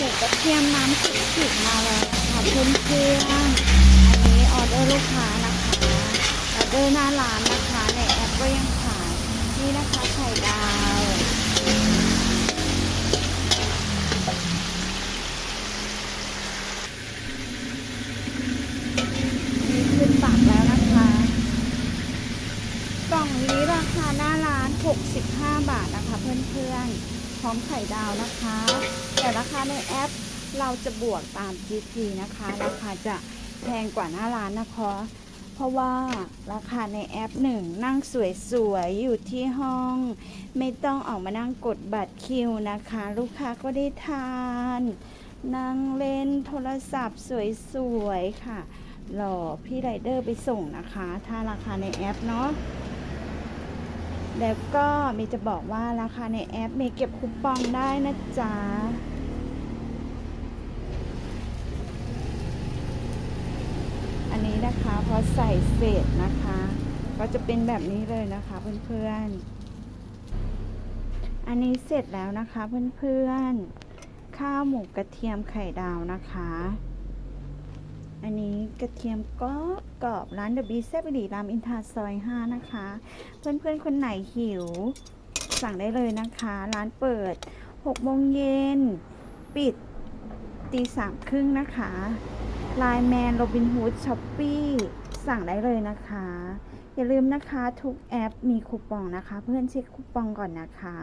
มูกระเทียมน้ำสุกขิดมาแล้วนะคะเพื่อนเพื่อนๆอันนี้ออเดอร์ลูกค้านะคะออเดอร์หน้าร้านนะคะในแอปก็ยังขายนี่นะคะไข่ดาวนี่ขึ้นปากแล้วนะคะ กล่องนี้ราคาหน้าร้าน 65 บาทนะคะเพื่อนๆ พร้อมไข่ดาวนะคะ แต่ราคาในแอปเราจะบวกตาม GP นะคะ ราคาจะแพงกว่าหน้าร้านนะคะ เพราะว่าราคาในแอปหนึ่งนั่งสวยๆ อยู่ที่ห้อง ไม่ต้องออกมานั่งกดบัตรคิวนะคะ ลูกค้าก็ได้ทาน นั่งเล่นโทรศัพท์สวยๆ ค่ะรอพี่ไรเดอร์ไปส่งนะคะ ถ้าราคาในแอปเนาะ แล้วก็มีจะบอกว่าราคาในแอปมีเก็บคูปองได้นะจ๊ะอันนี้นะคะพอใส่เสร็จนะคะ ก็จะเป็นแบบนี้เลยนะคะเพื่อนๆ อันนี้เสร็จแล้วนะคะเพื่อนๆ ข้าวหมูกระเทียมไข่ดาวนะคะ อันนี้กระเทียมกรอบกรอบร้านเดอะบีแซบดีรามอินทราซอย5นะคะ เพื่อนๆ คนไหนหิว สั่งได้เลยนะคะ ร้านเปิด6โมงเย็น ปิดตีสามครึ่งนะคะไลน์แมนโรบินฮูดช้อปปี้สั่งได้เลยนะคะ อย่าลืมนะคะ ทุกแอปมีคูปองนะคะ เพื่อนเช็คคูปองก่อนนะคะ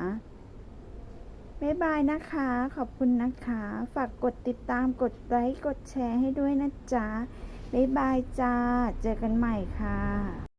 บ๊ายบายนะคะ ขอบคุณนะคะ ฝากกดติดตามกดไลค์กดแชร์ให้ด้วยนะจ๊ะบ๊ายบายจ้า เจอกันใหม่ค่ะ